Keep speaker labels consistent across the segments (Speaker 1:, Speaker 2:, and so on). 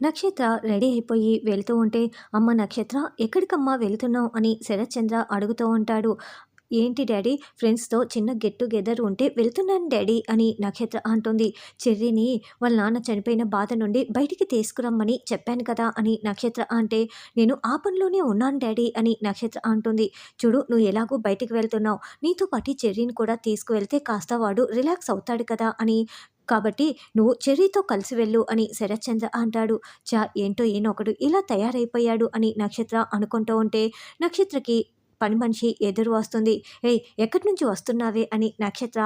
Speaker 1: నక్షత్ర రెడీ అయిపోయి వెళ్తూ ఉంటే అమ్మ నక్షత్ర ఎక్కడికమ్మా వెళ్తున్నావు? అని శరత్చంద్ర అడుగుతూ ఉంటాడు. ఏంటి డాడీ ఫ్రెండ్స్తో చిన్న గెట్ టుగెదర్ ఉంటే వెళ్తున్నాను డాడీ అని నక్షత్ర అంటుంది. చెర్రీని వాళ్ళ నాన్న చనిపోయిన బాధ నుండి బయటికి తీసుకురమ్మని చెప్పాను కదా అని నక్షత్ర అంటే నేను ఆ పనిలోనే ఉన్నాను డాడీ అని నక్షత్ర అంటుంది. చూడు నువ్వు ఎలాగో బయటికి వెళ్తున్నావు? నీతో పాటు చెర్రీని కూడా తీసుకువెళ్తే కాస్త వాడు రిలాక్స్ అవుతాడు కదా అని కాబట్టి నువ్వు చెర్రీతో కలిసి వెళ్ళు అని శరత్చంద్ర అంటాడు. చా ఏంటో ఈయనొకడు ఇలా తయారైపోయాడు అని నక్షత్ర అనుకుంటూ ఉంటే నక్షత్రకి పని మనిషి ఎదురు వస్తుంది. ఏయ్ ఎక్కడి నుంచి వస్తున్నావే అని నక్షత్ర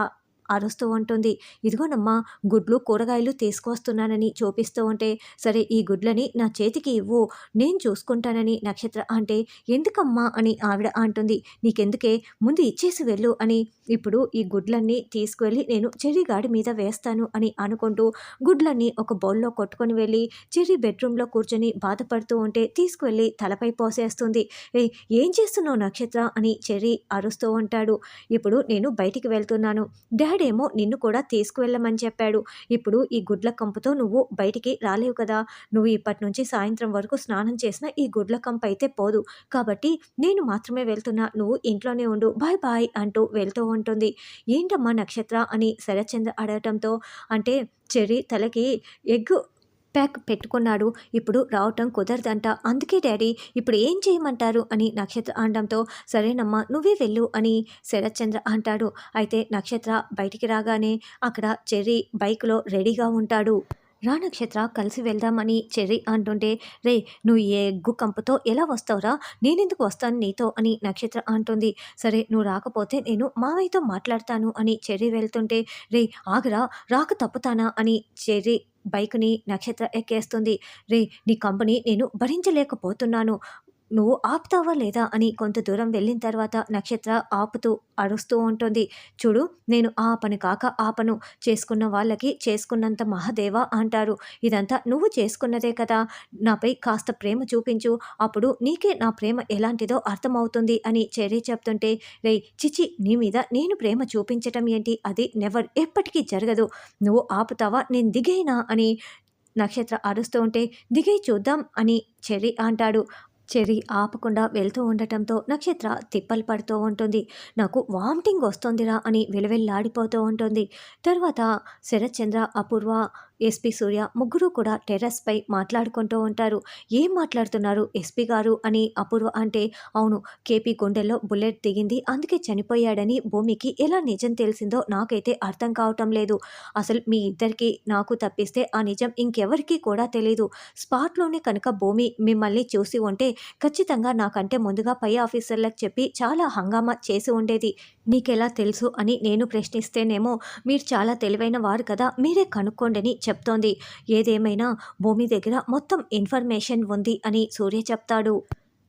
Speaker 1: అరుస్తూ ఉంటుంది. ఇదిగోనమ్మా గుడ్లు కూరగాయలు తీసుకొస్తున్నానని చూపిస్తూ ఉంటే సరే ఈ గుడ్లని నా చేతికి ఇవ్వు నేను చూసుకుంటానని నక్షత్ర అంటే ఎందుకమ్మా అని ఆవిడ అంటుంది. నీకెందుకే? ముందు ఇచ్చేసి వెళ్ళు అని. ఇప్పుడు ఈ గుడ్లన్నీ తీసుకువెళ్ళి నేను చెర్రీగాడి మీద వేస్తాను అని అనుకుంటూ గుడ్లన్నీ ఒక బౌల్లో కొట్టుకొని వెళ్ళి చెర్రీ బెడ్రూమ్లో కూర్చొని బాధపడుతూ ఉంటే తీసుకువెళ్ళి తలపై పోసేస్తుంది. ఏ ఏం చేస్తున్నావు నక్షత్ర? అని చెర్రీ అరుస్తూ ఉంటాడు. ఇప్పుడు నేను బయటికి వెళ్తున్నాను. డాడీ ఏమో నిన్ను కూడా తీసుకువెళ్ళమని చెప్పాడు. ఇప్పుడు ఈ గుడ్ల కంపుతో నువ్వు బయటికి రాలేవు కదా. నువ్వు ఇప్పటి నుంచి సాయంత్రం వరకు స్నానం చేసిన ఈ గుడ్ల కంపు అయితే పోదు. కాబట్టి నేను మాత్రమే వెళ్తున్నా. నువ్వు ఇంట్లోనే ఉండు. బాయ్ బాయ్ అంటూ వెళ్తూ ఉంటుంది. ఏంటమ్మా నక్షత్ర అని శరత్చంద్ర అడగటంతో అంటే చెర్రీ తలకి ఎగ్గు ప్యాక్ పెట్టుకున్నాడు. ఇప్పుడు రావటం కుదరదంట. అందుకే డాడీ ఇప్పుడు ఏం చేయమంటారు? అని నక్షత్ర అనడంతో సరేనమ్మా నువ్వే వెళ్ళు అని శరత్చంద్ర అంటాడు. అయితే నక్షత్ర బయటికి రాగానే అక్కడ చెర్రీ బైక్లో రెడీగా ఉంటాడు. రా నక్షత్ర కలిసి వెళ్దామని చెర్రీ అంటుంటే రే నువ్వు ఏ ఎగ్గు కంపుతో ఎలా వస్తావురా? నేనెందుకు వస్తాను నీతో? అని నక్షత్ర అంటుంది. సరే నువ్వు రాకపోతే నేను మావయ్యతో మాట్లాడతాను అని చెర్రీ వెళ్తుంటే రే ఆగరా రాక తప్పుతానా? అని చెర్రీ బైక్ని నక్షత్ర ఎక్కేస్తుంది. రే నీ కంపెనీ నేను భరించలేకపోతున్నాను. నువ్వు ఆపుతావా లేదా అని కొంత దూరం వెళ్ళిన తర్వాత నక్షత్ర ఆపుతూ అరుస్తూ ఉంటుంది. చూడు నేను ఆపను కాక ఆపను. చేసుకున్న వాళ్ళకి చేసుకున్నంత మహాదేవ అంటారు. ఇదంతా నువ్వు చేసుకున్నదే కదా. నాపై కాస్త ప్రేమ చూపించు. అప్పుడు నీకే నా ప్రేమ ఎలాంటిదో అర్థమవుతుంది అని చెర్రీ చెప్తుంటే రే చిచి నీ మీద నేను ప్రేమ చూపించటం ఏంటి? అది నెవర్ ఎప్పటికీ జరగదు. నువ్వు ఆపుతావా? నేను దిగైనా? అని నక్షత్ర అరుస్తూ ఉంటే దిగే చూద్దాం అని చెర్రీ అంటాడు. చెరి ఆపకుండా వెళ్తూ ఉండటంతో నక్షత్ర తిప్పలు పడుతూ ఉంటుంది. నాకు వామిటింగ్ వస్తుందిరా అని విలవిల్లాడిపోతూ ఉంటుంది. తర్వాత శరత్చంద్ర అపూర్వ ఎస్పీ సూర్య ముగ్గురు కూడా టెర్రస్పై మాట్లాడుకుంటూ ఉంటారు. ఏం మాట్లాడుతున్నారు ఎస్పీ గారు అని అపూర్వ అంటే అవును కేపీ గుండెల్లో బుల్లెట్ దిగింది అందుకే చనిపోయాడని భూమికి ఎలా నిజం తెలిసిందో నాకైతే అర్థం కావటం లేదు. అసలు మీ ఇద్దరికి నాకు తప్పిస్తే ఆ నిజం ఇంకెవరికీ కూడా తెలియదు స్పాట్లోనే కనుక భూమి మిమ్మల్ని చూసి ఉంటే ఖచ్చితంగా నాకంటే ముందుగా పై ఆఫీసర్లకు చెప్పి చాలా హంగామా చేసి ఉండేది. నీకెలా తెలుసు అని నేను ప్రశ్నిస్తేనేమో మీరు చాలా తెలివైన వారు కదా మీరే కనుక్కోండి చెప్తోంది. ఏదేమైనా భూమి దగ్గర మొత్తం ఇన్ఫర్మేషన్ ఉంది అని సూర్య చెప్తాడు.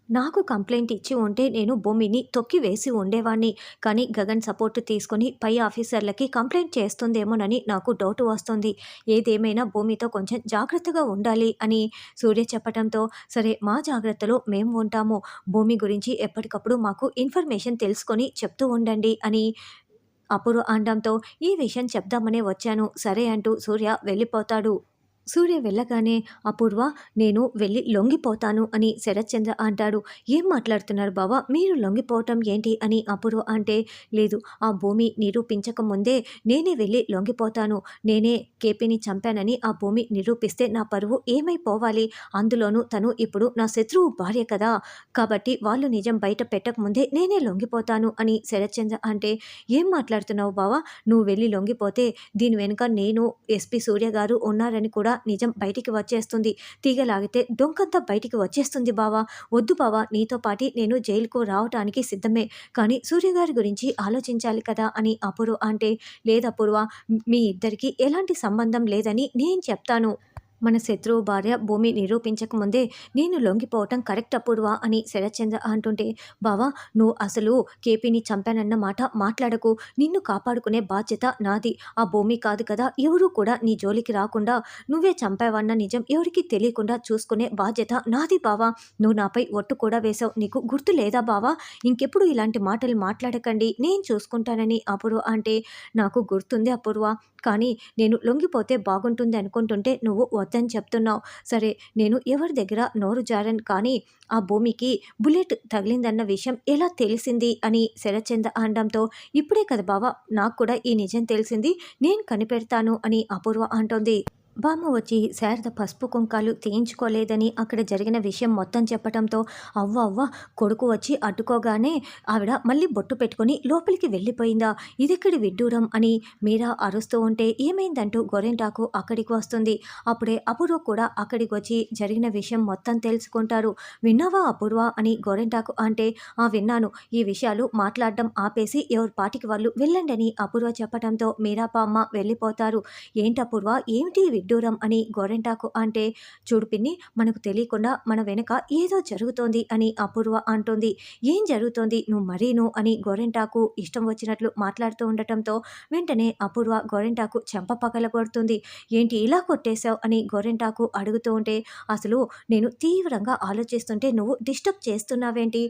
Speaker 1: నాకు కంప్లైంట్ ఇచ్చి ఉంటే నేను భూమిని తొక్కి వేసి ఉండేవాణ్ణి. కానీ గగన్ సపోర్ట్ తీసుకొని పై ఆఫీసర్లకి కంప్లైంట్ చేస్తుందేమోనని నాకు డౌట్ వస్తుంది. ఏదేమైనా భూమితో కొంచెం జాగ్రత్తగా ఉండాలి అని సూర్య చెప్పడంతో సరే మా జాగ్రత్తలో మేము ఉంటాము. భూమి గురించి ఎప్పటికప్పుడు మాకు ఇన్ఫర్మేషన్ తెలుసుకొని చెప్తూ ఉండండి అని అప్పుడు అండంతో ఈ విషయం చెప్దామనే వచ్చాను. సరే అంటూ సూర్య వెళ్ళిపోతాడు. సూర్య వెళ్ళగానే అపూర్వ నేను వెళ్ళి లొంగిపోతాను అని శరత్చంద్ర అంటాడు. ఏం మాట్లాడుతున్నారు బావా? మీరు లొంగిపోవటం ఏంటి? అని అపూర్వ అంటే లేదు ఆ భూమి నిరూపించక ముందే నేనే వెళ్ళి లొంగిపోతాను. నేనే కేపీని చంపానని ఆ భూమి నిరూపిస్తే నా పరువు ఏమైపోవాలి? అందులోనూ తను ఇప్పుడు నా శత్రువు భార్య కదా. కాబట్టి వాళ్ళు నిజం బయట పెట్టకముందే నేనే లొంగిపోతాను అని శరత్చంద్ర అంటే ఏం మాట్లాడుతున్నావు బావా? నువ్వు వెళ్ళి లొంగిపోతే దీని వెనుక నేను ఎస్పీ సూర్య గారు ఉన్నారని కూడా నిజం బయటికి వచ్చేస్తుంది. తీగలాగితే డొంకంతా బయటికి వచ్చేస్తుంది బావా. వద్దు బావా నీతో పాటి నేను జైలుకు రావటానికి సిద్ధమే. కానీ సూర్యగారి గురించి ఆలోచించాలి కదా అని అపూర్వ అంటే లేదపూర్వ మీ ఇద్దరికి ఎలాంటి సంబంధం లేదని నేను చెప్తాను. మన శత్రువు భార్య భూమి నిరూపించకముందే నేను లొంగిపోవటం కరెక్ట్ అప్పుడువా అని శరత్చంద్ర అంటుంటే బావా నువ్వు అసలు కేపీని చంపానన్న మాట మాట్లాడకు. నిన్ను కాపాడుకునే బాధ్యత నాది. ఆ భూమి కాదు కదా ఎవరూ కూడా నీ జోలికి రాకుండా నువ్వే చంపావన్న నిజం ఎవరికి తెలియకుండా చూసుకునే బాధ్యత నాది బావా. నువ్వు నాపై ఒట్టు కూడా వేసావు నీకు గుర్తు లేదా బావా? ఇంకెప్పుడు ఇలాంటి మాటలు మాట్లాడకండి. నేను చూసుకుంటానని అపూర్వ అంటే నాకు గుర్తుంది అపూర్వ. కానీ నేను లొంగిపోతే బాగుంటుంది అనుకుంటుంటే నువ్వు వద్దని చెప్తున్నావు. సరే నేను ఎవరి దగ్గర నోరు జారను కానీ ఆ భూమికి బుల్లెట్ తగిలిందన్న విషయం ఎలా తెలిసింది అని శరచంద అనడంతో ఇప్పుడే కదా బావా నాకు కూడా ఈ నిజం తెలిసింది. నేను కనిపెడతాను అని అపూర్వ అంటోంది. బామ్మ వచ్చి శారద పసుపు కుంకాలు తీయించుకోలేదని అక్కడ జరిగిన విషయం మొత్తం చెప్పడంతో అవ్వ అవ్వ కొడుకు వచ్చి అడ్డుకోగానే ఆవిడ మళ్ళీ బొట్టు పెట్టుకొని లోపలికి వెళ్ళిపోయిందా? ఇదెక్కడి విడ్డూరం అని మీరా అరుస్తూ ఉంటే ఏమైందంటూ గొరెంటాకు అక్కడికి వస్తుంది. అప్పుడే అపూర్వ కూడా అక్కడికి వచ్చి జరిగిన విషయం మొత్తం తెలుసుకుంటారు. విన్నావా అపూర్వ అని గొరెంటాకు అంటే ఆ విన్నాను. ఈ విషయాలు మాట్లాడడం ఆపేసి ఎవరి పాటికి వాళ్ళు వెళ్ళండి అని అపూర్వ చెప్పడంతో మీరా పామ్మ వెళ్ళిపోతారు. ఏంటి అపూర్వ? ఏమిటి విడ్డూరం అని గోరెంటాకు అంటే చూడు పిన్ని మనకు తెలియకుండా మన వెనక ఏదో జరుగుతోంది అని అపూర్వ అంటోంది. ఏం జరుగుతోంది? నువ్వు మరీను అని గోరెంటాకు ఇష్టం వచ్చినట్లు మాట్లాడుతూ ఉండటంతో వెంటనే అపూర్వ గోరెంటాకు చెంప పగలగొడుతుంది ఏంటి ఇలా కొట్టేశావు అని గోరెంటాకు అడుగుతూ ఉంటే అసలు నేను తీవ్రంగా ఆలోచిస్తుంటే నువ్వు డిస్టర్బ్ చేస్తున్నావేంటి?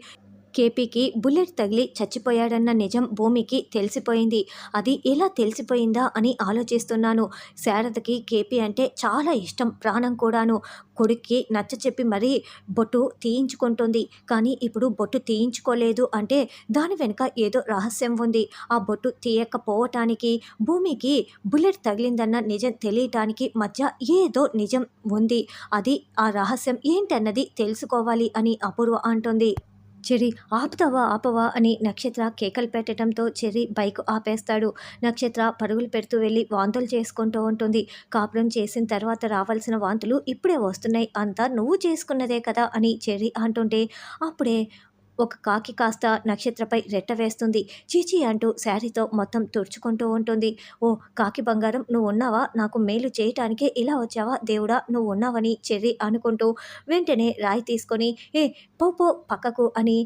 Speaker 1: కేపీకి బుల్లెట్ తగిలి చచ్చిపోయాడన్న నిజం భూమికి తెలిసిపోయింది. అది ఎలా తెలిసిపోయిందా అని ఆలోచిస్తున్నాను. శారదకి కేపీ అంటే చాలా ఇష్టం ప్రాణం కూడాను. కొడుక్కి నచ్చ చెప్పి మరీ బొట్టు తీయించుకుంటుంది. కానీ ఇప్పుడు బొట్టు తీయించుకోలేదు అంటే దాని వెనుక ఏదో రహస్యం ఉంది. ఆ బొట్టు తీయకపోవటానికి భూమికి బుల్లెట్ తగిలిందన్న నిజం తెలియటానికి మధ్య ఏదో నిజం ఉంది. అది ఆ రహస్యం ఏంటన్నది తెలుసుకోవాలి అని అపూర్వ అంటుంది. చెర్రీ ఆపుతావా ఆపవా అని నక్షత్ర కేకలు పెట్టడంతో చెర్రీ బైక్ ఆపేస్తాడు. నక్షత్ర పరుగులు పెడుతూ వెళ్ళి వాంతులు చేసుకుంటూ ఉంటుంది. కాపురం చేసిన తర్వాత రావాల్సిన వాంతులు ఇప్పుడే వస్తున్నాయి. అంతా నువ్వు చేసుకున్నదే కదా అని చెర్రీ అంటుంటే అప్పుడే ఒక కాకి కాస్త నక్షత్రపై రెట్ట వేస్తుంది. చీచీ అంటూ శారీతో మొత్తం తుడుచుకుంటూ ఉంటుంది. ఓ కాకి బంగారం నువ్వు ఉన్నావా? నాకు మేలు చేయటానికే ఇలా వచ్చావా? దేవుడా నువ్వు ఉన్నావని చెర్రి అనుకుంటూ వెంటనే రాయి తీసుకొని ఏ పో పో పక్కకు అని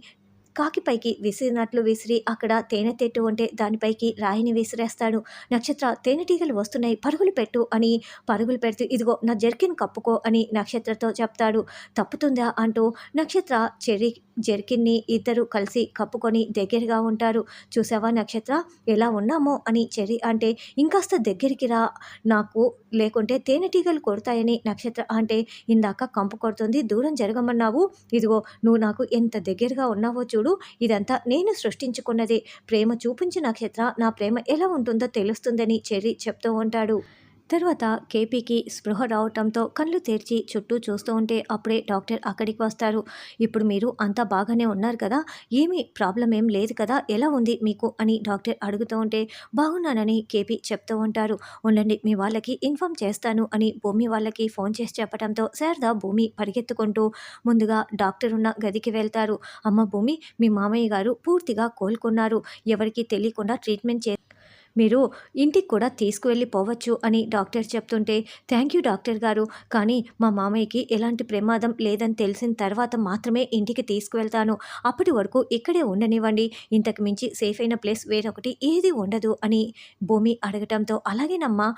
Speaker 1: కాకిపైకి విసిరినట్లు విసిరి అక్కడ తేనె తెట్టు ఉంటే దానిపైకి రాయిని విసిరేస్తాడు. నక్షత్ర తేనెటీగలు వస్తున్నాయి పరుగులు పెట్టు అని పరుగులు పెడుతూ ఇదిగో నా జర్కిన్ కప్పుకో అని నక్షత్రతో చెప్తాడు. తప్పుతుందా అంటూ నక్షత్ర చెర్రీ జెర్కిన్ని ఇద్దరు కలిసి కప్పుకొని దగ్గరగా ఉంటారు. చూసావా నక్షత్ర ఎలా ఉన్నామో అని చెరి అంటే ఇంకాస్త దగ్గరికి రా నాకు లేకుంటే తేనెటీగలు కొడతాయని నక్షత్ర అంటే ఇందాక కంపు కొడుతుంది దూరం జరగమన్నావు. ఇదిగో నువ్వు నాకు ఎంత దగ్గరగా ఉన్నావో చూడు. ఇదంతా నేను సృష్టించుకున్నదే. ప్రేమ చూపించిన నక్షత్ర నా ప్రేమ ఎలా ఉంటుందో తెలుస్తుందని చెర్రీ చెప్తూ ఉంటాడు. తర్వాత కేపీకి స్పృహ రావటంతో కళ్ళు తెరిచి చుట్టూ చూస్తూ ఉంటే అప్పుడే డాక్టర్ అక్కడికి వస్తారు. ఇప్పుడు మీరు అంతా బాగానే ఉన్నారు కదా? ఏమీ ప్రాబ్లం ఏం లేదు కదా? ఎలా ఉంది మీకు? అని డాక్టర్ అడుగుతూ ఉంటే బాగున్నానని కేపీ చెప్తూ ఉంటారు. ఉండండి మీ వాళ్ళకి ఇన్ఫామ్ చేస్తాను అని భూమి వాళ్ళకి ఫోన్ చేసి చెప్పడంతో శారద భూమి పరిగెత్తుకుంటూ ముందుగా డాక్టర్ ఉన్న గదికి వెళ్తారు. అమ్మ భూమి మీ మామయ్య గారు పూర్తిగా కోలుకున్నారు. ఎవరికి తెలియకుండా ట్రీట్మెంట్ చే మీరు ఇంటికి కూడా తీసుకువెళ్ళిపోవచ్చు అని డాక్టర్ చెప్తుంటే థ్యాంక్ యూ డాక్టర్ గారు. కానీ మా మామయ్యకి ఎలాంటి ప్రమాదం లేదని తెలిసిన తర్వాత మాత్రమే ఇంటికి తీసుకువెళ్తాను. అప్పటి వరకు ఇక్కడే ఉండనివ్వండి. ఇంతకు మించి సేఫ్ అయిన ప్లేస్ వేరొకటి ఏది ఉండదు అని భూమి అడగటంతో అలాగేనమ్మా.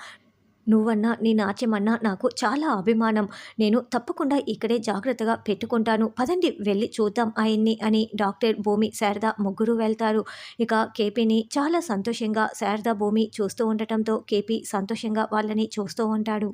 Speaker 1: నువ్వన్నా నీ నాట్యమన్నా నాకు చాలా అభిమానం. నేను తప్పకుండా ఇక్కడే జాగ్రత్తగా పెట్టుకుంటాను. పదండి వెళ్ళి చూద్దాం ఆయన్ని అని డాక్టర్ భూమి శారద ముగ్గురు వెళ్తారు. ఇక కేపీని చాలా సంతోషంగా శారద భూమి చూస్తూ ఉండటంతో కేపీ సంతోషంగా వాళ్ళని చూస్తూ ఉంటాడు.